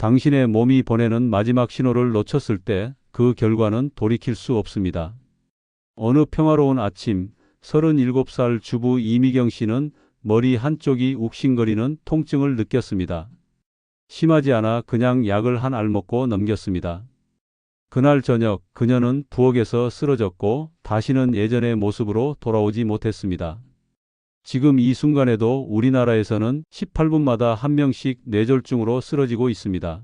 당신의 몸이 보내는 마지막 신호를 놓쳤을 때 그 결과는 돌이킬 수 없습니다. 어느 평화로운 아침, 37살 주부 이미경 씨는 머리 한쪽이 욱신거리는 통증을 느꼈습니다. 심하지 않아 그냥 약을 한 알 먹고 넘겼습니다. 그날 저녁 그녀는 부엌에서 쓰러졌고 다시는 예전의 모습으로 돌아오지 못했습니다. 지금 이 순간에도 우리나라에서는 18분마다 한 명씩 뇌졸중으로 쓰러지고 있습니다.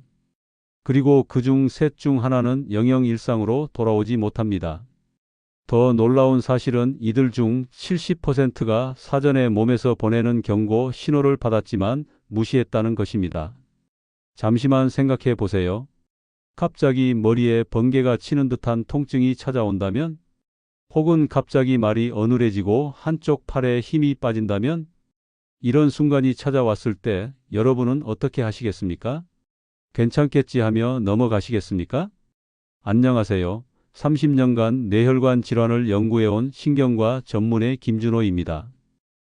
그리고 그 중 셋 중 하나는 영영 일상으로 돌아오지 못합니다. 더 놀라운 사실은 이들 중 70%가 사전에 몸에서 보내는 경고 신호를 받았지만 무시했다는 것입니다. 잠시만 생각해 보세요. 갑자기 머리에 번개가 치는 듯한 통증이 찾아온다면? 혹은 갑자기 말이 어눌해지고 한쪽 팔에 힘이 빠진다면? 이런 순간이 찾아왔을 때 여러분은 어떻게 하시겠습니까? 괜찮겠지 하며 넘어가시겠습니까? 안녕하세요. 30년간 뇌혈관 질환을 연구해온 신경과 전문의 김준호입니다.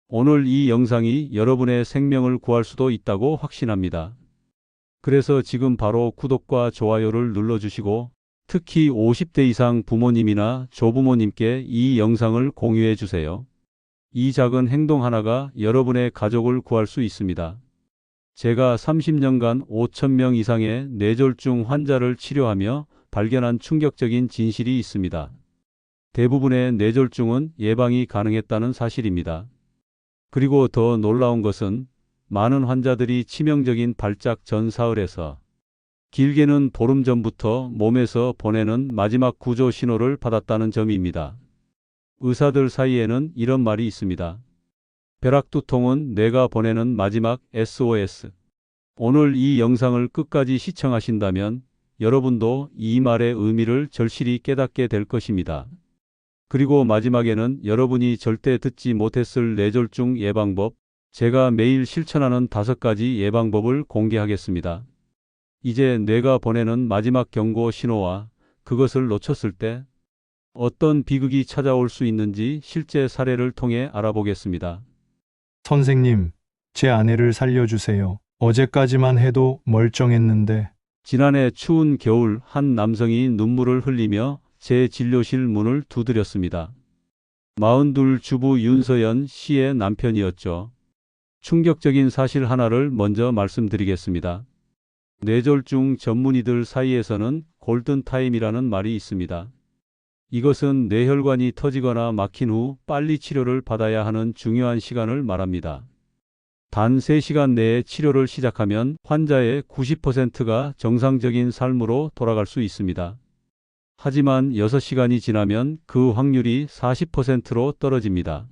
오늘 이 영상이 여러분의 생명을 구할 수도 있다고 확신합니다. 그래서 지금 바로 구독과 좋아요를 눌러주시고 특히 50대 이상 부모님이나 조부모님께 이 영상을 공유해 주세요. 이 작은 행동 하나가 여러분의 가족을 구할 수 있습니다. 제가 30년간 5천명 이상의 뇌졸중 환자를 치료하며 발견한 충격적인 진실이 있습니다. 대부분의 뇌졸중은 예방이 가능했다는 사실입니다. 그리고 더 놀라운 것은 많은 환자들이 치명적인 발작 전 사흘에서 길게는 보름 전부터 몸에서 보내는 마지막 구조 신호를 받았다는 점입니다. 의사들 사이에는 이런 말이 있습니다. 벼락두통은 뇌가 보내는 마지막 SOS. 오늘 이 영상을 끝까지 시청하신다면 여러분도 이 말의 의미를 절실히 깨닫게 될 것입니다. 그리고 마지막에는 여러분이 절대 듣지 못했을 뇌졸중 예방법, 제가 매일 실천하는 다섯 가지 예방법을 공개하겠습니다. 이제 뇌가 보내는 마지막 경고 신호와 그것을 놓쳤을 때 어떤 비극이 찾아올 수 있는지 실제 사례를 통해 알아보겠습니다. 선생님, 제 아내를 살려주세요. 어제까지만 해도 멀쩡했는데, 지난해 추운 겨울 한 남성이 눈물을 흘리며 제 진료실 문을 두드렸습니다. 42 주부 윤서연 씨의 남편이었죠. 충격적인 사실 하나를 먼저 말씀드리겠습니다. 뇌졸중 전문의들 사이에서는 골든타임이라는 말이 있습니다. 이것은 뇌혈관이 터지거나 막힌 후 빨리 치료를 받아야 하는 중요한 시간을 말합니다. 단 3시간 내에 치료를 시작하면 환자의 90%가 정상적인 삶으로 돌아갈 수 있습니다. 하지만 6시간이 지나면 그 확률이 40%로 떨어집니다.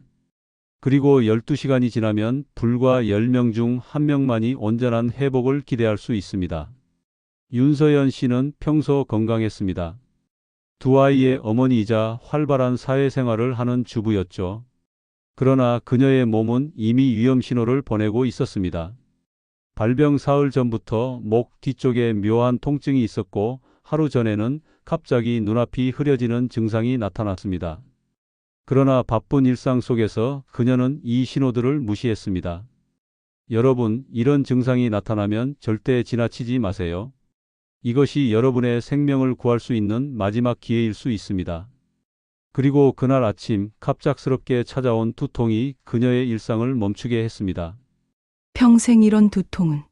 그리고 12시간이 지나면 불과 10명 중 1명만이 온전한 회복을 기대할 수 있습니다. 윤서연 씨는 평소 건강했습니다. 두 아이의 어머니이자 활발한 사회생활을 하는 주부였죠. 그러나 그녀의 몸은 이미 위험 신호를 보내고 있었습니다. 발병 사흘 전부터 목 뒤쪽에 묘한 통증이 있었고 하루 전에는 갑자기 눈앞이 흐려지는 증상이 나타났습니다. 그러나 바쁜 일상 속에서 그녀는 이 신호들을 무시했습니다. 여러분, 이런 증상이 나타나면 절대 지나치지 마세요. 이것이 여러분의 생명을 구할 수 있는 마지막 기회일 수 있습니다. 그리고 그날 아침 갑작스럽게 찾아온 두통이 그녀의 일상을 멈추게 했습니다. 평생 이런 두통은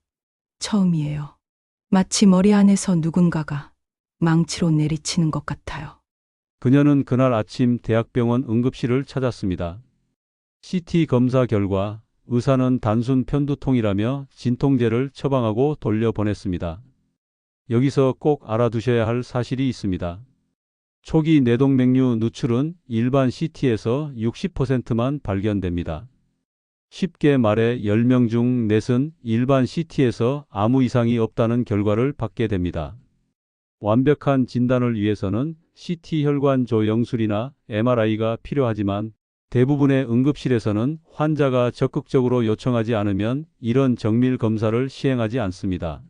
처음이에요. 마치 머리 안에서 누군가가 망치로 내리치는 것 같아요. 그녀는 그날 아침 대학병원 응급실을 찾았습니다. CT 검사 결과 의사는 단순 편두통이라며 진통제를 처방하고 돌려보냈습니다. 여기서 꼭 알아두셔야 할 사실이 있습니다. 초기 뇌동맥류 누출은 일반 CT에서 60%만 발견됩니다. 쉽게 말해 10명 중 넷은 일반 CT에서 아무 이상이 없다는 결과를 받게 됩니다. 완벽한 진단을 위해서는 CT 혈관 조영술이나 MRI가 필요하지만 대부분의 응급실에서는 환자가 적극적으로 요청하지 않으면 이런 정밀 검사를 시행하지 않습니다.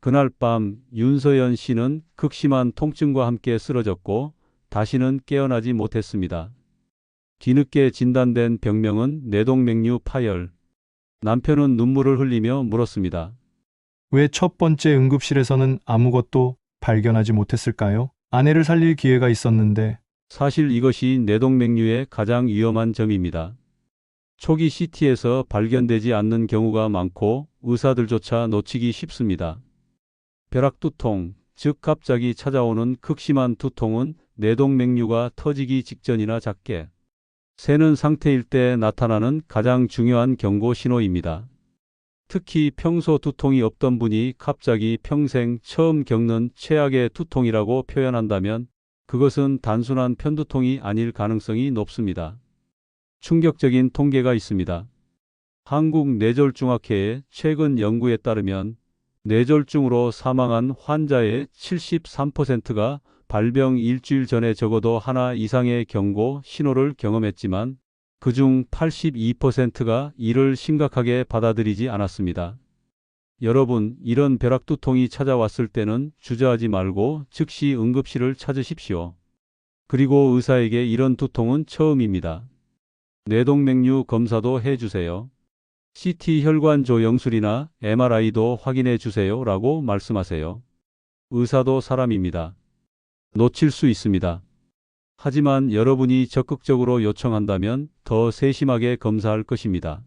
그날 밤 윤서연 씨는 극심한 통증과 함께 쓰러졌고 다시는 깨어나지 못했습니다. 뒤늦게 진단된 병명은 뇌동맥류 파열. 남편은 눈물을 흘리며 물었습니다. 왜 첫 번째 응급실에서는 아무것도 발견하지 못했을까요? 아내를 살릴 기회가 있었는데 사실 이것이 뇌동맥류의 가장 위험한 점입니다. 초기 CT에서 발견되지 않는 경우가 많고 의사들조차 놓치기 쉽습니다. 벼락두통, 즉 갑자기 찾아오는 극심한 두통은 뇌동맥류가 터지기 직전이나 작게 새는 상태일 때 나타나는 가장 중요한 경고 신호입니다. 특히 평소 두통이 없던 분이 갑자기 평생 처음 겪는 최악의 두통이라고 표현한다면 그것은 단순한 편두통이 아닐 가능성이 높습니다. 충격적인 통계가 있습니다. 한국 뇌졸중학회의 최근 연구에 따르면 뇌졸중으로 사망한 환자의 73%가 발병 일주일 전에 적어도 하나 이상의 경고 신호를 경험했지만 그중 82%가 이를 심각하게 받아들이지 않았습니다. 여러분, 이런 벼락두통이 찾아왔을 때는 주저하지 말고 즉시 응급실을 찾으십시오. 그리고 의사에게 이런 두통은 처음입니다. 뇌동맥류 검사도 해주세요. CT 혈관 조 영술이나 MRI도 확인해 주세요. 라고 말씀하세요. 의사도 사람입니다. 놓칠 수 있습니다. 하지만 여러분이 적극적으로 요청한다면 더 세심하게 검사할 것입니다.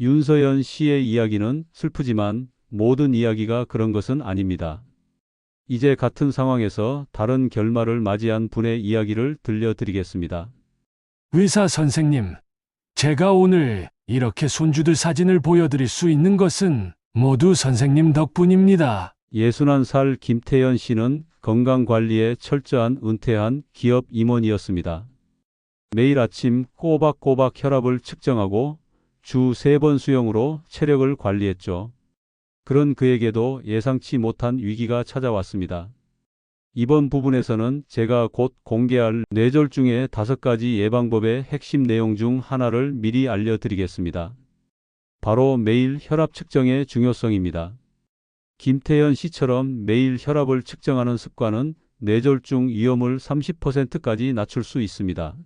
윤서연 씨의 이야기는 슬프지만 모든 이야기가 그런 것은 아닙니다. 이제 같은 상황에서 다른 결말을 맞이한 분의 이야기를 들려드리겠습니다. 의사 선생님, 제가 오늘 이렇게 손주들 사진을 보여드릴 수 있는 것은 모두 선생님 덕분입니다. 61살 김태연 씨는 건강관리에 철저한 은퇴한 기업 임원이었습니다. 매일 아침 꼬박꼬박 혈압을 측정하고 주 3번 수영으로 체력을 관리했죠. 그런 그에게도 예상치 못한 위기가 찾아왔습니다. 이번 부분에서는 제가 곧 공개할 뇌졸중의 다섯 가지 예방법의 핵심 내용 중 하나를 미리 알려드리겠습니다. 바로 매일 혈압 측정의 중요성입니다. 김태현 씨처럼 매일 혈압을 측정하는 습관은 뇌졸중 위험을 30%까지 낮출 수 있습니다.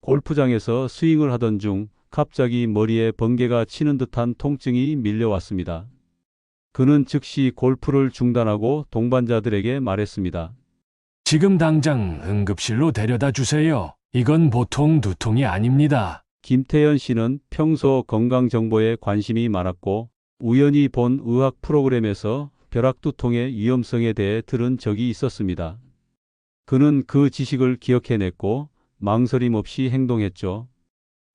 골프장에서 스윙을 하던 중 갑자기 머리에 번개가 치는 듯한 통증이 밀려왔습니다. 그는 즉시 골프를 중단하고 동반자들에게 말했습니다. 지금 당장 응급실로 데려다 주세요. 이건 보통 두통이 아닙니다. 김태현 씨는 평소 건강 정보에 관심이 많았고 우연히 본 의학 프로그램에서 벼락두통의 위험성에 대해 들은 적이 있었습니다. 그는 그 지식을 기억해냈고 망설임 없이 행동했죠.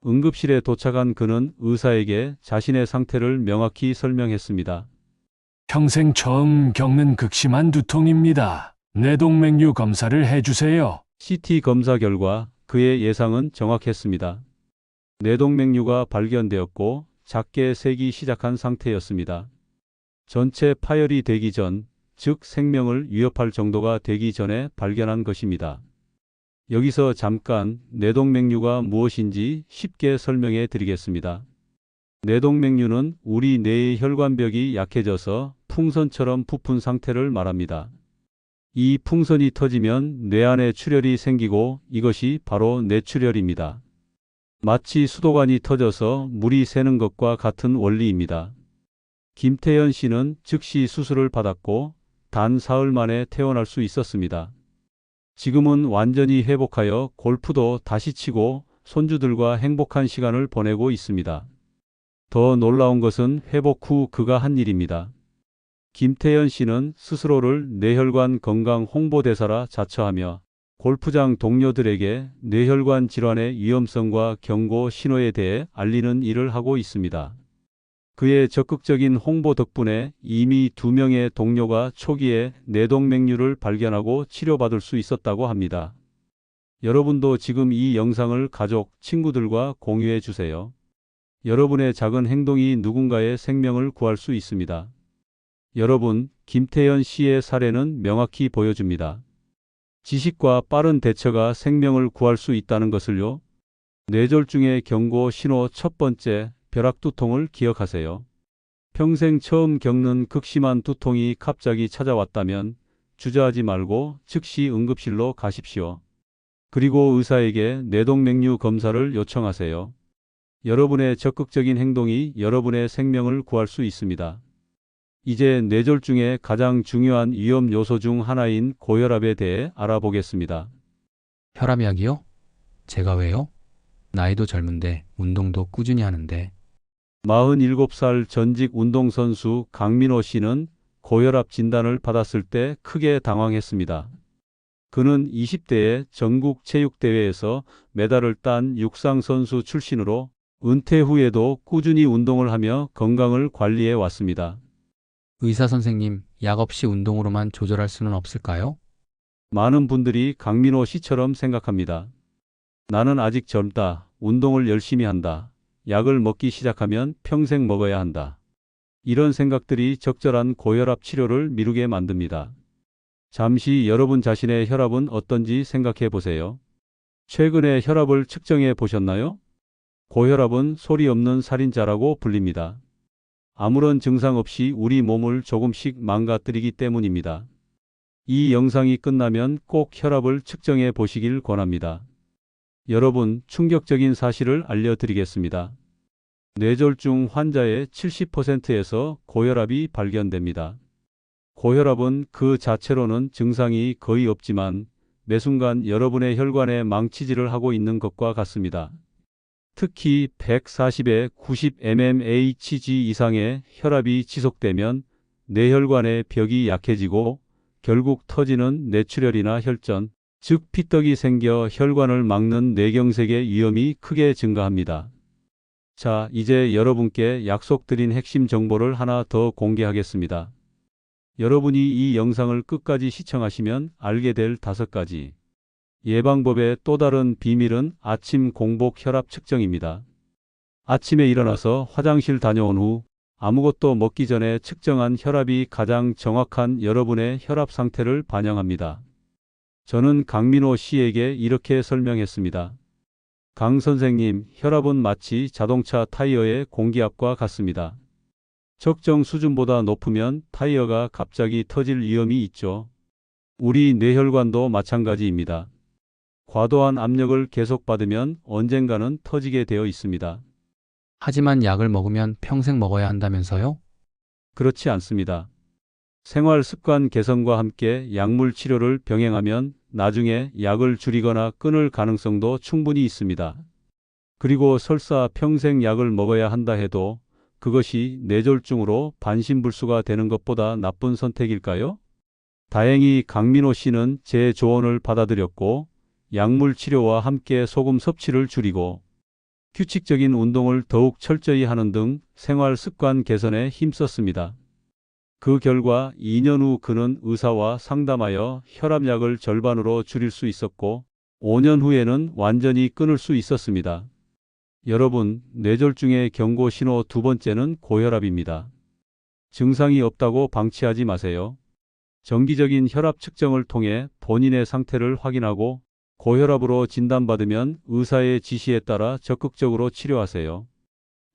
응급실에 도착한 그는 의사에게 자신의 상태를 명확히 설명했습니다. 평생 처음 겪는 극심한 두통입니다. 뇌동맥류 검사를 해주세요. CT 검사 결과 그의 예상은 정확했습니다. 뇌동맥류가 발견되었고 작게 새기 시작한 상태였습니다. 전체 파열이 되기 전, 즉 생명을 위협할 정도가 되기 전에 발견한 것입니다. 여기서 잠깐 뇌동맥류가 무엇인지 쉽게 설명해 드리겠습니다. 뇌동맥류는 우리 뇌의 혈관벽이 약해져서 풍선처럼 부푼 상태를 말합니다. 이 풍선이 터지면 뇌 안에 출혈이 생기고 이것이 바로 뇌출혈입니다. 마치 수도관이 터져서 물이 새는 것과 같은 원리입니다. 김태현 씨는 즉시 수술을 받았고 단 사흘 만에 퇴원할 수 있었습니다. 지금은 완전히 회복하여 골프도 다시 치고 손주들과 행복한 시간을 보내고 있습니다. 더 놀라운 것은 회복 후 그가 한 일입니다. 김태현 씨는 스스로를 뇌혈관 건강 홍보대사라 자처하며 골프장 동료들에게 뇌혈관 질환의 위험성과 경고 신호에 대해 알리는 일을 하고 있습니다. 그의 적극적인 홍보 덕분에 이미 두 명의 동료가 초기에 뇌동맥류를 발견하고 치료받을 수 있었다고 합니다. 여러분도 지금 이 영상을 가족, 친구들과 공유해 주세요. 여러분의 작은 행동이 누군가의 생명을 구할 수 있습니다. 여러분, 김태현 씨의 사례는 명확히 보여줍니다. 지식과 빠른 대처가 생명을 구할 수 있다는 것을요. 뇌졸중의 경고 신호 첫 번째, 벼락 두통을 기억하세요. 평생 처음 겪는 극심한 두통이 갑자기 찾아왔다면 주저하지 말고 즉시 응급실로 가십시오. 그리고 의사에게 뇌동맥류 검사를 요청하세요. 여러분의 적극적인 행동이 여러분의 생명을 구할 수 있습니다. 이제 뇌졸중의 가장 중요한 위험 요소 중 하나인 고혈압에 대해 알아보겠습니다. 혈압약이요? 제가 왜요? 나이도 젊은데 운동도 꾸준히 하는데 47살 전직 운동선수 강민호 씨는 고혈압 진단을 받았을 때 크게 당황했습니다. 그는 20대에 전국 체육대회에서 메달을 딴 육상선수 출신으로 은퇴 후에도 꾸준히 운동을 하며 건강을 관리해 왔습니다. 의사 선생님, 약 없이 운동으로만 조절할 수는 없을까요? 많은 분들이 강민호 씨처럼 생각합니다. 나는 아직 젊다. 운동을 열심히 한다. 약을 먹기 시작하면 평생 먹어야 한다. 이런 생각들이 적절한 고혈압 치료를 미루게 만듭니다. 잠시 여러분 자신의 혈압은 어떤지 생각해 보세요. 최근에 혈압을 측정해 보셨나요? 고혈압은 소리 없는 살인자라고 불립니다. 아무런 증상 없이 우리 몸을 조금씩 망가뜨리기 때문입니다. 이 영상이 끝나면 꼭 혈압을 측정해 보시길 권합니다. 여러분, 충격적인 사실을 알려드리겠습니다. 뇌졸중 환자의 70%에서 고혈압이 발견됩니다. 고혈압은 그 자체로는 증상이 거의 없지만 매 순간 여러분의 혈관에 망치질을 하고 있는 것과 같습니다. 특히 140에 90 mmHg 이상의 혈압이 지속되면 뇌혈관의 벽이 약해지고 결국 터지는 뇌출혈이나 혈전, 즉 피떡이 생겨 혈관을 막는 뇌경색의 위험이 크게 증가합니다. 자, 이제 여러분께 약속드린 핵심 정보를 하나 더 공개하겠습니다. 여러분이 이 영상을 끝까지 시청하시면 알게 될 다섯 가지 예방법의 또 다른 비밀은 아침 공복 혈압 측정입니다. 아침에 일어나서 화장실 다녀온 후 아무것도 먹기 전에 측정한 혈압이 가장 정확한 여러분의 혈압 상태를 반영합니다. 저는 강민호 씨에게 이렇게 설명했습니다. 강 선생님, 혈압은 마치 자동차 타이어의 공기압과 같습니다. 적정 수준보다 높으면 타이어가 갑자기 터질 위험이 있죠. 우리 뇌혈관도 마찬가지입니다. 과도한 압력을 계속 받으면 언젠가는 터지게 되어 있습니다. 하지만 약을 먹으면 평생 먹어야 한다면서요? 그렇지 않습니다. 생활 습관 개선과 함께 약물 치료를 병행하면 나중에 약을 줄이거나 끊을 가능성도 충분히 있습니다. 그리고 설사 평생 약을 먹어야 한다 해도 그것이 뇌졸중으로 반신불수가 되는 것보다 나쁜 선택일까요? 다행히 강민호 씨는 제 조언을 받아들였고 약물 치료와 함께 소금 섭취를 줄이고 규칙적인 운동을 더욱 철저히 하는 등 생활 습관 개선에 힘썼습니다. 그 결과 2년 후 그는 의사와 상담하여 혈압약을 절반으로 줄일 수 있었고 5년 후에는 완전히 끊을 수 있었습니다. 여러분, 뇌졸중의 경고 신호 두 번째는 고혈압입니다. 증상이 없다고 방치하지 마세요. 정기적인 혈압 측정을 통해 본인의 상태를 확인하고 고혈압으로 진단받으면 의사의 지시에 따라 적극적으로 치료하세요.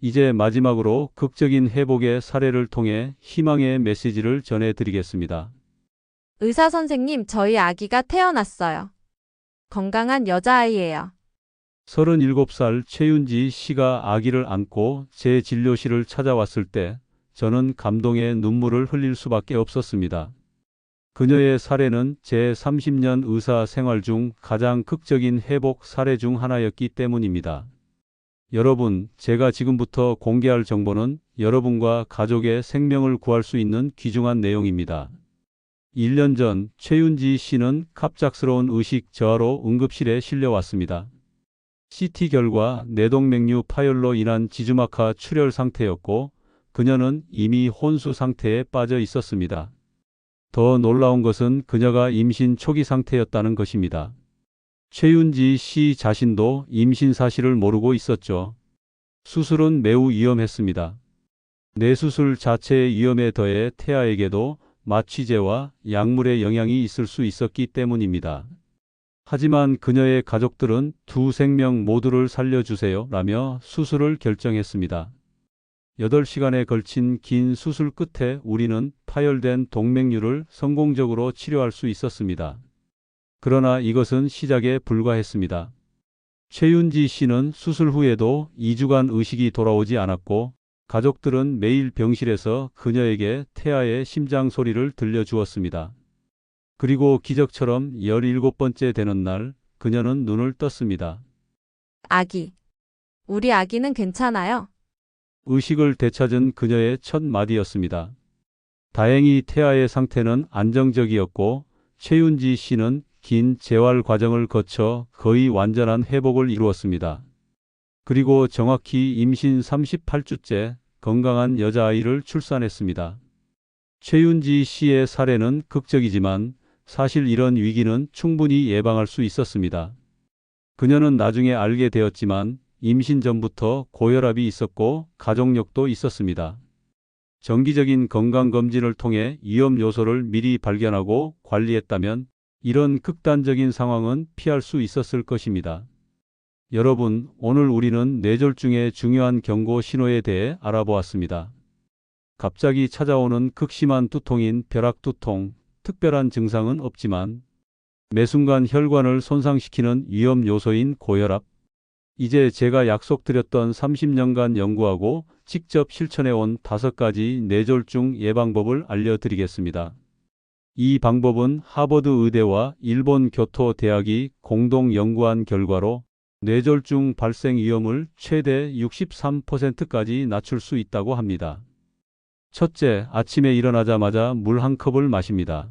이제 마지막으로 극적인 회복의 사례를 통해 희망의 메시지를 전해드리겠습니다. 의사 선생님, 저희 아기가 태어났어요. 건강한 여자아이예요. 37살 최윤지 씨가 아기를 안고 제 진료실을 찾아왔을 때 저는 감동의 눈물을 흘릴 수밖에 없었습니다. 그녀의 사례는 제 30년 의사 생활 중 가장 극적인 회복 사례 중 하나였기 때문입니다. 여러분, 제가 지금부터 공개할 정보는 여러분과 가족의 생명을 구할 수 있는 귀중한 내용입니다. 1년 전 최윤지 씨는 갑작스러운 의식 저하로 응급실에 실려왔습니다. CT 결과 뇌동맥류 파열로 인한 지주막하 출혈 상태였고 그녀는 이미 혼수 상태에 빠져 있었습니다. 더 놀라운 것은 그녀가 임신 초기 상태였다는 것입니다. 최윤지 씨 자신도 임신 사실을 모르고 있었죠. 수술은 매우 위험했습니다. 뇌수술 자체의 위험에 더해 태아에게도 마취제와 약물의 영향이 있을 수 있었기 때문입니다. 하지만 그녀의 가족들은 두 생명 모두를 살려주세요 라며 수술을 결정했습니다. 8시간에 걸친 긴 수술 끝에 우리는 파열된 동맥류를 성공적으로 치료할 수 있었습니다. 그러나 이것은 시작에 불과했습니다. 최윤지 씨는 수술 후에도 2주간 의식이 돌아오지 않았고 가족들은 매일 병실에서 그녀에게 태아의 심장 소리를 들려주었습니다. 그리고 기적처럼 17번째 되는 날 그녀는 눈을 떴습니다. 아기. 우리 아기는 괜찮아요. 의식을 되찾은 그녀의 첫 마디였습니다. 다행히 태아의 상태는 안정적이었고 최윤지 씨는 긴 재활 과정을 거쳐 거의 완전한 회복을 이루었습니다. 그리고 정확히 임신 38주째 건강한 여자아이를 출산했습니다. 최윤지 씨의 사례는 극적이지만 사실 이런 위기는 충분히 예방할 수 있었습니다. 그녀는 나중에 알게 되었지만 임신 전부터 고혈압이 있었고 가족력도 있었습니다. 정기적인 건강검진을 통해 위험 요소를 미리 발견하고 관리했다면 이런 극단적인 상황은 피할 수 있었을 것입니다. 여러분, 오늘 우리는 뇌졸중의 중요한 경고 신호에 대해 알아보았습니다. 갑자기 찾아오는 극심한 두통인 벼락두통, 특별한 증상은 없지만 매 순간 혈관을 손상시키는 위험 요소인 고혈압, 이제 제가 약속드렸던 30년간 연구하고 직접 실천해온 다섯 가지 뇌졸중 예방법을 알려드리겠습니다. 이 방법은 하버드 의대와 일본 교토 대학이 공동 연구한 결과로 뇌졸중 발생 위험을 최대 63%까지 낮출 수 있다고 합니다. 첫째, 아침에 일어나자마자 물 한 컵을 마십니다.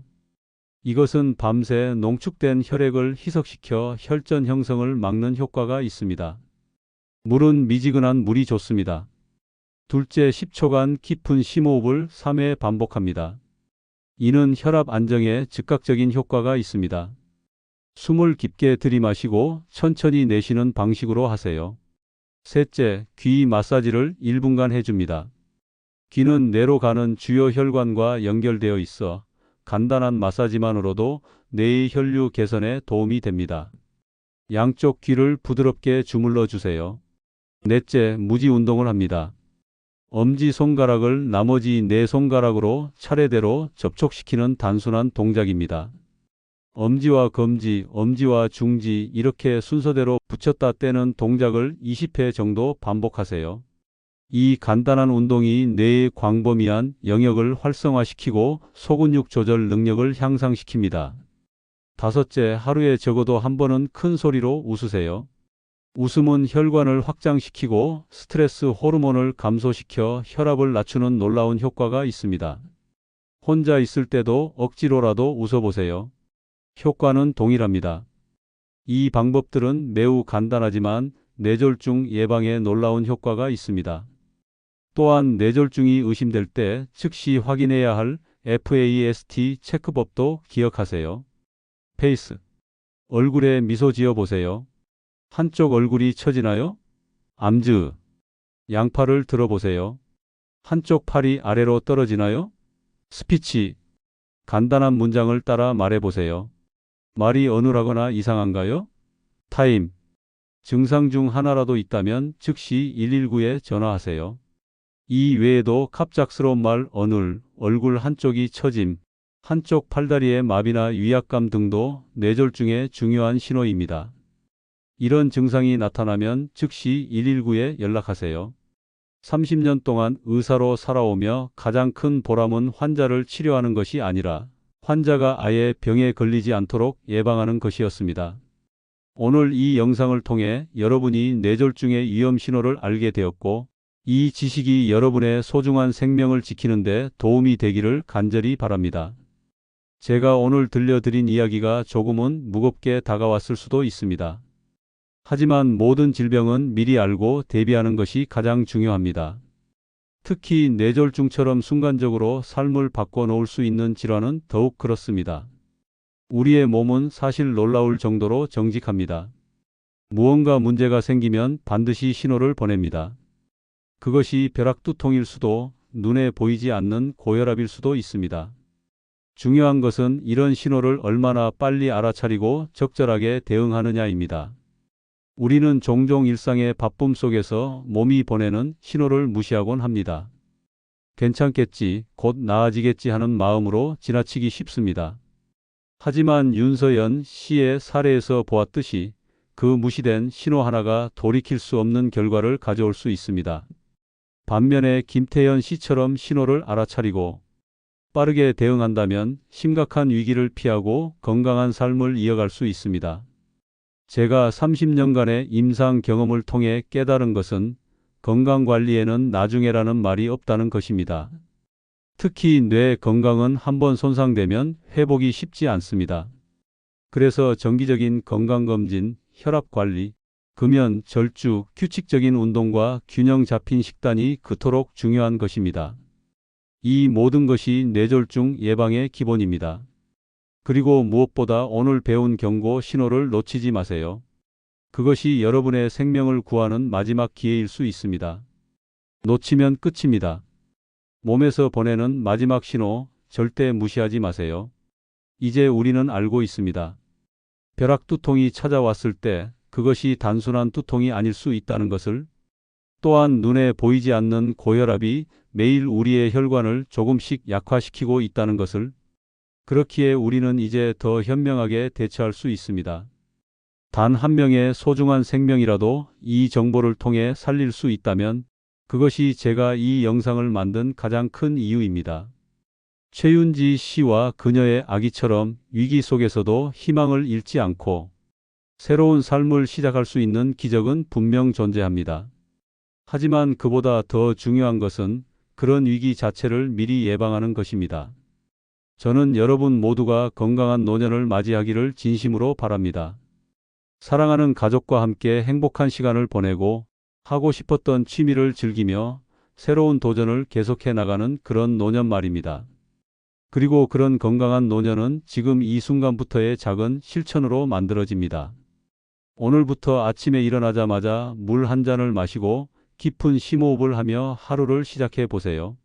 이것은 밤새 농축된 혈액을 희석시켜 혈전 형성을 막는 효과가 있습니다. 물은 미지근한 물이 좋습니다. 둘째, 10초간 깊은 심호흡을 3회 반복합니다. 이는 혈압 안정에 즉각적인 효과가 있습니다. 숨을 깊게 들이마시고 천천히 내쉬는 방식으로 하세요. 셋째, 귀 마사지를 1분간 해줍니다. 귀는 뇌로 가는 주요 혈관과 연결되어 있어 간단한 마사지만으로도 뇌의 혈류 개선에 도움이 됩니다. 양쪽 귀를 부드럽게 주물러 주세요. 넷째, 무지 운동을 합니다. 엄지 손가락을 나머지 네 손가락으로 차례대로 접촉시키는 단순한 동작입니다. 엄지와 검지, 엄지와 중지 이렇게 순서대로 붙였다 떼는 동작을 20회 정도 반복하세요. 이 간단한 운동이 뇌의 광범위한 영역을 활성화시키고 소근육 조절 능력을 향상시킵니다. 다섯째, 하루에 적어도 한 번은 큰 소리로 웃으세요. 웃음은 혈관을 확장시키고 스트레스 호르몬을 감소시켜 혈압을 낮추는 놀라운 효과가 있습니다. 혼자 있을 때도 억지로라도 웃어보세요. 효과는 동일합니다. 이 방법들은 매우 간단하지만 뇌졸중 예방에 놀라운 효과가 있습니다. 또한 뇌졸중이 의심될 때 즉시 확인해야 할 FAST 체크법도 기억하세요. 페이스. 얼굴에 미소 지어 보세요. 한쪽 얼굴이 처지나요? 암즈. 양팔을 들어보세요. 한쪽 팔이 아래로 떨어지나요? 스피치. 간단한 문장을 따라 말해보세요. 말이 어눌하거나 이상한가요? 타임. 증상 중 하나라도 있다면 즉시 119에 전화하세요. 이 외에도 갑작스러운 말, 어눌, 얼굴 한쪽이 처짐, 한쪽 팔다리의 마비나 위압감 등도 뇌졸중의 중요한 신호입니다. 이런 증상이 나타나면 즉시 119에 연락하세요. 30년 동안 의사로 살아오며 가장 큰 보람은 환자를 치료하는 것이 아니라 환자가 아예 병에 걸리지 않도록 예방하는 것이었습니다. 오늘 이 영상을 통해 여러분이 뇌졸중의 위험 신호를 알게 되었고 이 지식이 여러분의 소중한 생명을 지키는 데 도움이 되기를 간절히 바랍니다. 제가 오늘 들려드린 이야기가 조금은 무겁게 다가왔을 수도 있습니다. 하지만 모든 질병은 미리 알고 대비하는 것이 가장 중요합니다. 특히 뇌졸중처럼 순간적으로 삶을 바꿔놓을 수 있는 질환은 더욱 그렇습니다. 우리의 몸은 사실 놀라울 정도로 정직합니다. 무언가 문제가 생기면 반드시 신호를 보냅니다. 그것이 벼락두통일 수도 눈에 보이지 않는 고혈압일 수도 있습니다. 중요한 것은 이런 신호를 얼마나 빨리 알아차리고 적절하게 대응하느냐입니다. 우리는 종종 일상의 바쁨 속에서 몸이 보내는 신호를 무시하곤 합니다. 괜찮겠지, 곧 나아지겠지 하는 마음으로 지나치기 쉽습니다. 하지만 윤서연 씨의 사례에서 보았듯이 그 무시된 신호 하나가 돌이킬 수 없는 결과를 가져올 수 있습니다. 반면에 김태현 씨처럼 신호를 알아차리고 빠르게 대응한다면 심각한 위기를 피하고 건강한 삶을 이어갈 수 있습니다. 제가 30년간의 임상 경험을 통해 깨달은 것은 건강 관리에는 나중에라는 말이 없다는 것입니다. 특히 뇌 건강은 한번 손상되면 회복이 쉽지 않습니다. 그래서 정기적인 건강검진, 혈압 관리, 금연, 절주, 규칙적인 운동과 균형 잡힌 식단이 그토록 중요한 것입니다. 이 모든 것이 뇌졸중 예방의 기본입니다. 그리고 무엇보다 오늘 배운 경고 신호를 놓치지 마세요. 그것이 여러분의 생명을 구하는 마지막 기회일 수 있습니다. 놓치면 끝입니다. 몸에서 보내는 마지막 신호 절대 무시하지 마세요. 이제 우리는 알고 있습니다. 벼락 두통이 찾아왔을 때 그것이 단순한 두통이 아닐 수 있다는 것을 또한 눈에 보이지 않는 고혈압이 매일 우리의 혈관을 조금씩 약화시키고 있다는 것을 그렇기에 우리는 이제 더 현명하게 대처할 수 있습니다. 단 한 명의 소중한 생명이라도 이 정보를 통해 살릴 수 있다면 그것이 제가 이 영상을 만든 가장 큰 이유입니다. 최윤지 씨와 그녀의 아기처럼 위기 속에서도 희망을 잃지 않고 새로운 삶을 시작할 수 있는 기적은 분명 존재합니다. 하지만 그보다 더 중요한 것은 그런 위기 자체를 미리 예방하는 것입니다. 저는 여러분 모두가 건강한 노년을 맞이하기를 진심으로 바랍니다. 사랑하는 가족과 함께 행복한 시간을 보내고 하고 싶었던 취미를 즐기며 새로운 도전을 계속해 나가는 그런 노년 말입니다. 그리고 그런 건강한 노년은 지금 이 순간부터의 작은 실천으로 만들어집니다. 오늘부터 아침에 일어나자마자 물 한 잔을 마시고 깊은 심호흡을 하며 하루를 시작해 보세요.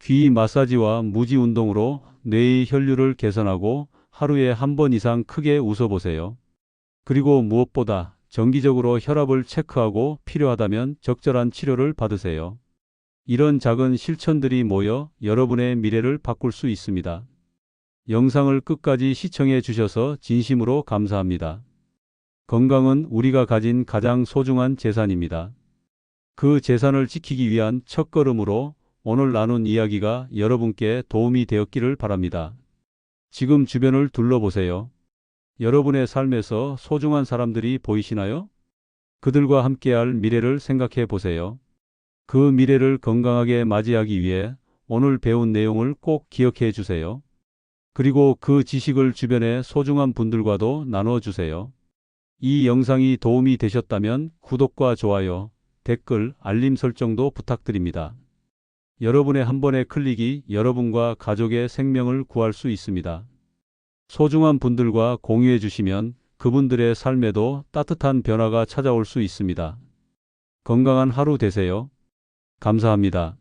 귀 마사지와 무지 운동으로 뇌의 혈류를 개선하고 하루에 한 번 이상 크게 웃어보세요. 그리고 무엇보다 정기적으로 혈압을 체크하고 필요하다면 적절한 치료를 받으세요. 이런 작은 실천들이 모여 여러분의 미래를 바꿀 수 있습니다. 영상을 끝까지 시청해 주셔서 진심으로 감사합니다. 건강은 우리가 가진 가장 소중한 재산입니다. 그 재산을 지키기 위한 첫걸음으로 오늘 나눈 이야기가 여러분께 도움이 되었기를 바랍니다. 지금 주변을 둘러보세요. 여러분의 삶에서 소중한 사람들이 보이시나요? 그들과 함께할 미래를 생각해 보세요. 그 미래를 건강하게 맞이하기 위해 오늘 배운 내용을 꼭 기억해 주세요. 그리고 그 지식을 주변의 소중한 분들과도 나눠 주세요. 이 영상이 도움이 되셨다면 구독과 좋아요, 댓글, 알림 설정도 부탁드립니다. 여러분의 한 번의 클릭이 여러분과 가족의 생명을 구할 수 있습니다. 소중한 분들과 공유해 주시면 그분들의 삶에도 따뜻한 변화가 찾아올 수 있습니다. 건강한 하루 되세요. 감사합니다.